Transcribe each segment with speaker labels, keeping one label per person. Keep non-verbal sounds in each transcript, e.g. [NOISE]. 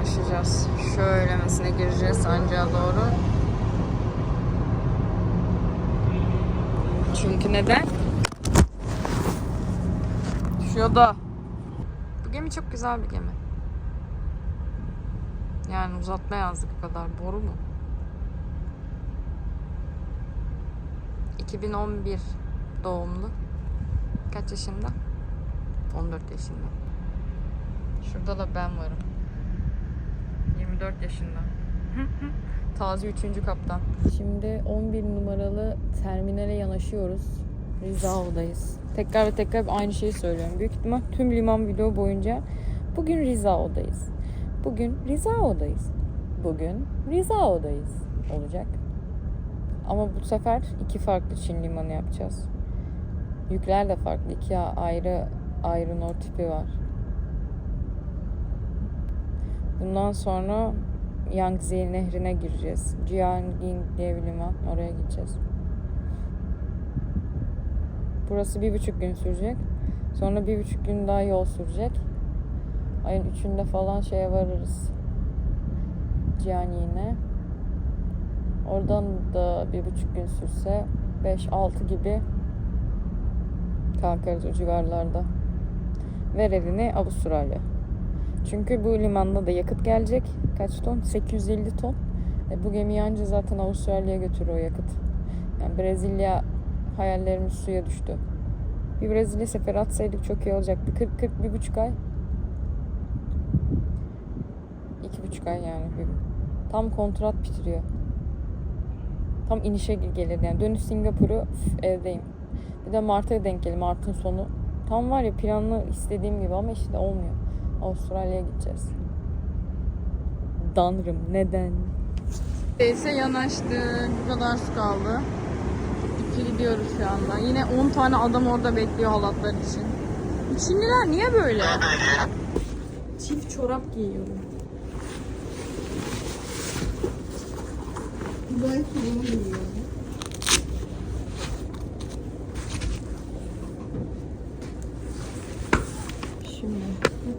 Speaker 1: yanaşacağız. Şöyle mesela gireceğiz sancağa doğru. Çünkü neden? Düşüyordu. Bu gemi çok güzel bir gemi. Yani uzatma yazdık kadar. Boru mu? 2011 doğumlu. Kaç yaşında? 14 yaşında. Şurada da ben varım. 24 yaşında. Taze 3. kaptan. Şimdi 11 numaralı terminale yanaşıyoruz. Rizao'dayız. Tekrar ve tekrar aynı şeyi söylüyorum. Büyük ihtimal tüm liman video boyunca bugün Rizao'dayız. Bugün Rizao'dayız. Bugün Rizao'dayız olacak. Ama bu sefer iki farklı Çin limanı yapacağız. Yükler de farklı. İki ayrı ayrı nor tipi var. Bundan sonra Yangtze nehrine gireceğiz. Jianging diye bir liman. Oraya gideceğiz. Burası bir buçuk gün sürecek. Sonra bir buçuk gün daha yol sürecek. Ayın üçünde falan şeye varırız. Jianying'e. Oradan da bir buçuk gün sürse 5-6 gibi kalkarız o civarlarda. Veredini Avustralya. Çünkü bu limanda da yakıt gelecek. Kaç ton? 850 ton. E, bu gemi yanca zaten Avustralya'ya götürür o yakıt. Yani Brezilya hayallerimiz suya düştü. Bir Brezilya seferi atsaydık çok iyi olacaktı. 40 40 bir buçuk ay. İki buçuk ay yani. Tam kontrat bitiriyor. Tam inişe gelir yani. Dönüş Singapur'u evdeyim. Bir de Mart'a denk gelir. Mart'ın sonu. Tam var ya planlı istediğim gibi ama işte olmuyor. Avustralya'ya gideceğiz. Danrım neden? Neyse yanaştık. Bu kadar su kaldı. İki gidiyoruz şu anda. Yine 10 tane adam orada bekliyor halatlar için. Çinliler niye böyle? Çift çorap giyiyorum. Şimdi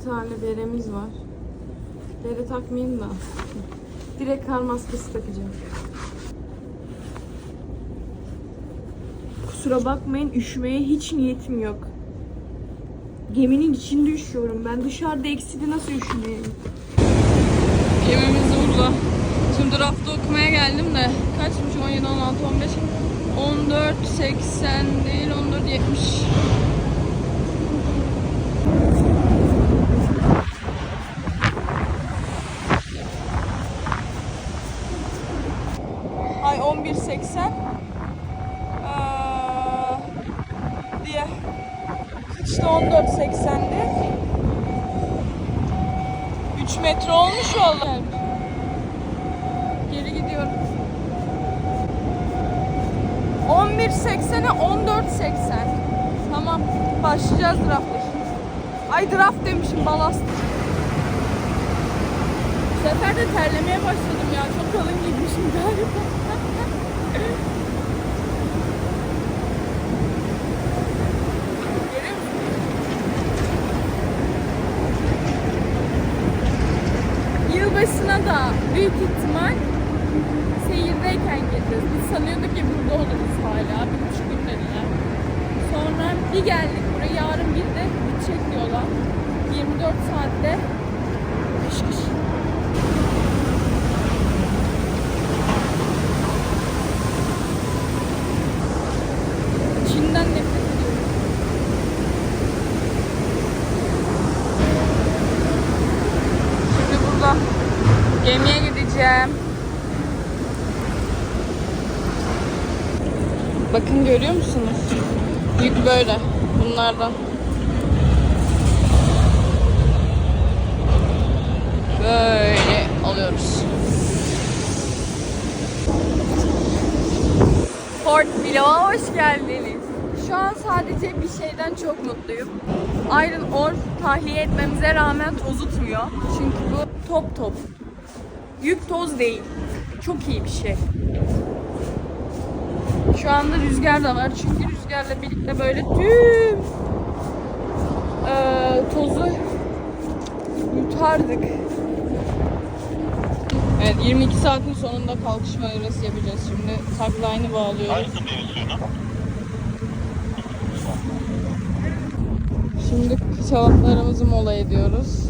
Speaker 1: tane beremiz var. Bere takmayayım da. Direkt kar maskesi takacağım.
Speaker 2: Kusura bakmayın üşümeye hiç niyetim yok. Geminin içinde üşüyorum. Ben dışarıda ekside nasıl üşümeyeyim?
Speaker 1: Gemimiz burada. Şimdi rafta okumaya geldim de kaçmış 17, 16, 15, 14, 80 değil 14, 70. 14.80'de 3 metre olmuş oldu. Geri gidiyorum. 11.80'e 14.80. Tamam. Başlayacağız draft'ı. Ay draft demişim balast. Bu sefer de terlemeye başladım ya. Çok kalın giymişim galiba. Da büyük ihtimal seyirdeyken geleceğiz. Biz sanıyorduk ki burada oluruz hala. Bir buçuk gün dediler. Sonra bir geldik buraya. Yarın bir de bitecek diyorlar. 24 saatte kış kış. Çin'den nefret ediyorum. Şimdi burada gemiye gideceğim. Bakın görüyor musunuz? Yük böyle. Bunlardan. Böyle alıyoruz. Port Vlog'a hoş geldiniz. Şu an sadece bir şeyden çok mutluyum. Iron Ore tahliye etmemize rağmen tozutmuyor. Çünkü bu top top. Yük toz değil. Çok iyi bir şey. Şu anda rüzgar da var. Çünkü rüzgarla birlikte böyle tüm eee, tozu yutardık. Evet 22 saatin sonunda kalkışma arası yapacağız şimdi. Tagline'ı bağlıyoruz. Şimdi kıçavatlarımızı mola ediyoruz.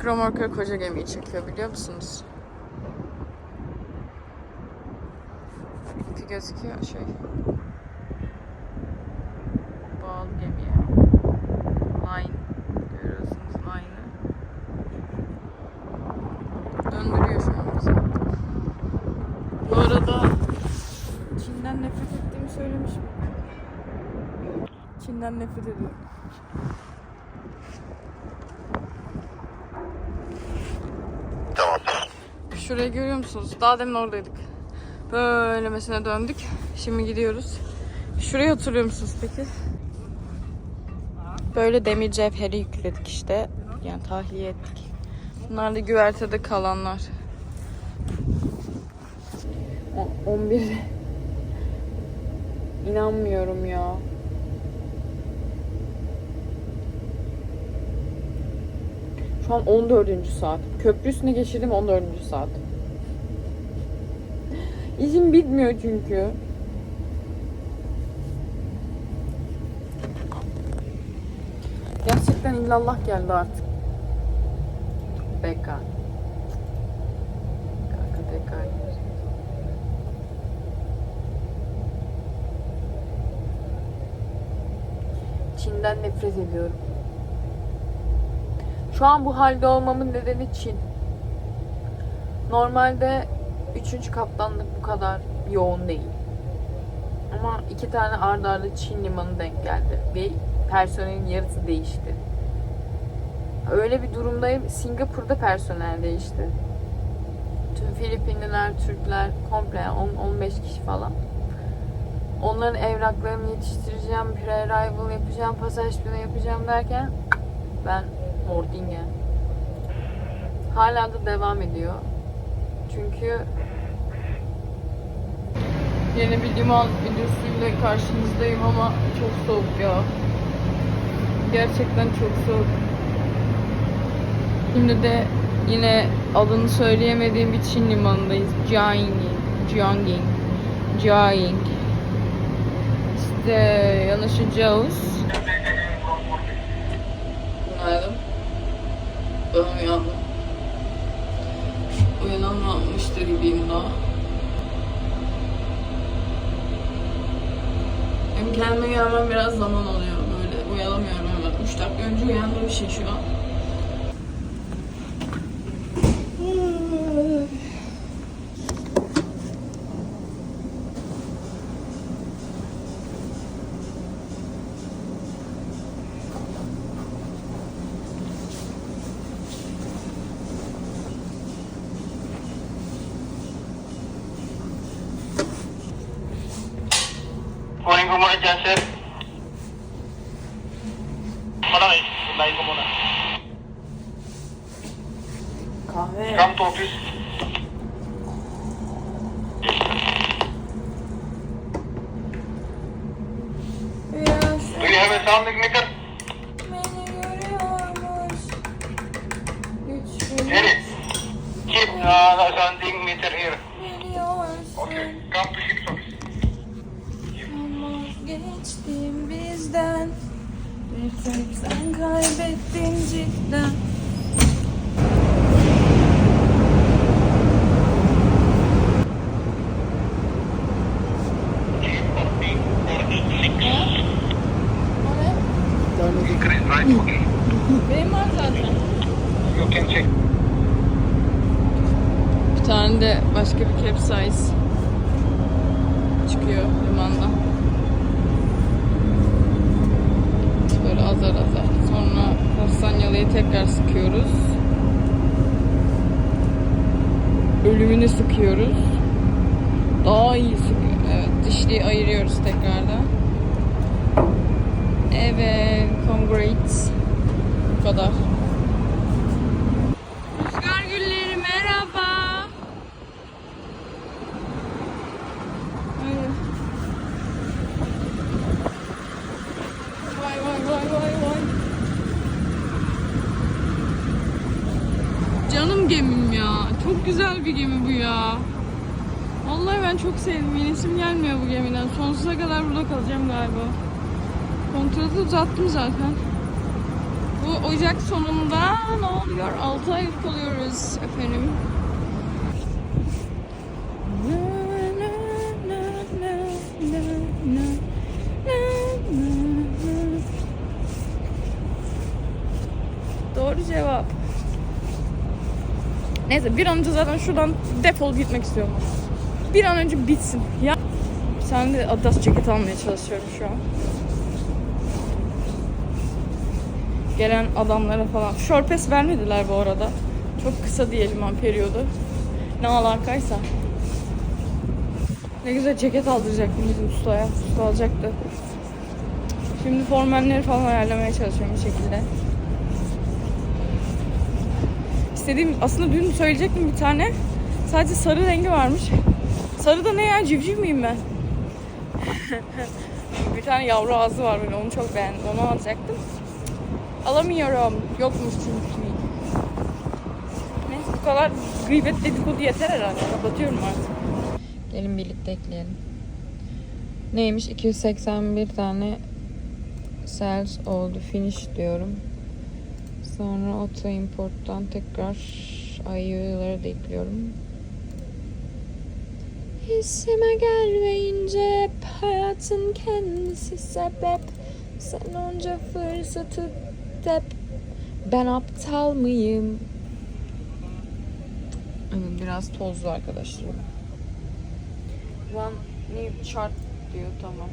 Speaker 1: Küçük romorka koca gemiyi çekiyor biliyor musunuz? İpi gözüküyor şey. Bağlı gemiye. Line. Görüyorsunuz line'ı. Döndürüyor şu an bizi. Bu arada Çin'den nefret ettiğimi söylemişim. Çin'den nefret ediyorum. Şurayı görüyor musunuz? Daha demin oradaydık. Böylemesine döndük. Şimdi gidiyoruz. Şurayı hatırlıyor musunuz peki? Böyle demir cevheri yükledik işte. Yani tahliye ettik. Bunlar da güvertede kalanlar. O- 11 İnanmıyorum ya. An 14. saat. Köprü üstüne geçirdim 14. saat. İşim bitmiyor çünkü. Gerçekten illallah geldi artık. Bekar. Kanka bekar. Çin'den nefret ediyorum. Şu an bu halde olmamın nedeni Çin. Normalde 3. kaptanlık bu kadar yoğun değil. Ama iki tane ard arda Çin limanı denk geldi. Ve personelin yarısı değişti. Öyle bir durumdayım. Singapur'da personel değişti. Tüm Filipinliler, Türkler komple 10-15 kişi falan. Onların evraklarını yetiştireceğim, pre-arrival yapacağım, pasaj planı yapacağım derken ben Mordingen. Hala da devam ediyor. Çünkü yeni bir liman videosuyla karşınızdayım ama çok soğuk ya. Gerçekten çok soğuk. Şimdi de yine adını söyleyemediğim bir Çin limanındayız. Jianging. Jianging. Jianging. İşte yanaşacağız. Günaydın. Ben uyandım. Uyanamamıştır gibiyim daha. Benim kendime gelmem biraz zaman alıyor. Böyle uyanamıyorum hemen. 3 dakika önce uyandığım için şu an. Kahve.
Speaker 3: Come to office. Do you have a sound meter?
Speaker 1: Beni görüyormuş. Güçlü
Speaker 3: Eric. Keep the sounding meter here.
Speaker 1: biliyorsun.
Speaker 3: Okay. Come to ship's office.
Speaker 1: Geçtim bizden. Bir tek sen kaybettin cidden. Benim var zaten.
Speaker 3: You can check.
Speaker 1: Bir tane de başka bir capsize çıkıyor limandan. Böyle azar azar. Sonra kastanyalayı tekrar sıkıyoruz. Sıkıyoruz. Daha iyi. Evet, dişliği ayırıyoruz tekrardan. Evet, congrats. Bu kadar. Rüzgar gülleri merhaba. Ay. Canım gemim ya. Çok güzel bir gemi bu ya. Vallahi ben çok sevdim. Yenesim gelmiyor bu gemiden. Sonsuza kadar burada kalacağım galiba. Kontratı uzattım zaten. Bu Ocak sonunda ne oluyor? 6 ay kalıyoruz efendim. Doğru cevap. Neyse bir an önce zaten şuradan defol gitmek istiyorum. Bir an önce bitsin. Ya sen de Adidas ceket almaya çalışıyorum şu an. Gelen adamlara falan. Şorpes vermediler bu arada. Çok kısa diyelim an periyodu. Ne alakaysa. Ne güzel ceket aldıracaktım bizim ustaya. Usta alacaktı. Şimdi formenleri falan ayarlamaya çalışıyorum bir şekilde. İstediğim aslında dün söyleyecektim bir tane. Sadece sarı rengi varmış. Sarı da ne ya civciv miyim ben? [LAUGHS] bir tane yavru ağzı var böyle onu çok beğendim. Onu alacaktım. Alamıyorum. Yokmuş çünkü. Neyse bu kadar gıybet dedikodu yeter herhalde. Kapatıyorum artık.
Speaker 4: Gelin birlikte ekleyelim. Neymiş? 281 tane sales oldu. Finish diyorum. Sonra auto import'tan tekrar IU'ları da ekliyorum. Hissime gelmeyince hep hayatın kendisi sebep. Sen onca fırsatı tep. Ben aptal mıyım? Evet, biraz tozlu arkadaşlar. One new chart diyor tamam.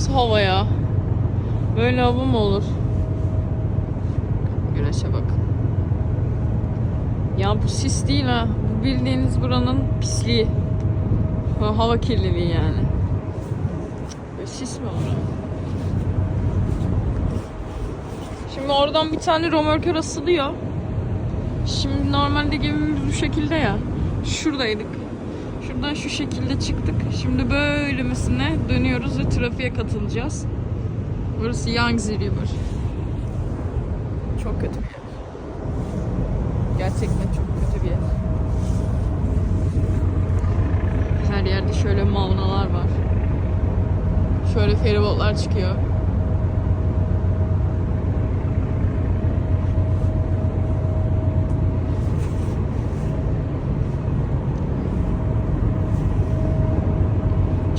Speaker 1: Nasıl hava ya? Böyle hava mı olur? Güneşe bak. Ya bu sis değil ha. Bu bildiğiniz buranın pisliği. Bu hava kirliliği yani. Böyle sis mi olur? Şimdi oradan bir tane romörkör asılıyor. Şimdi normalde gemimiz bu şekilde ya. Şuradaydık. Şuradan şu şekilde çıktık. Şimdi böylemesine dönüyoruz ve trafiğe katılacağız. Burası Yangtze River. Çok kötü bir yer. Gerçekten çok kötü bir yer. Her yerde şöyle mavnalar var. Şöyle feribotlar çıkıyor.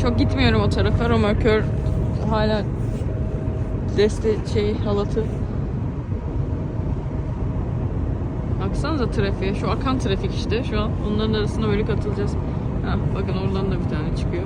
Speaker 1: Çok gitmiyorum o tarafa. Romörkör hala deste şey halatı. Baksanıza trafiğe. Şu akan trafik işte şu an. Onların arasına böyle katılacağız. Ha, bakın oradan da bir tane çıkıyor.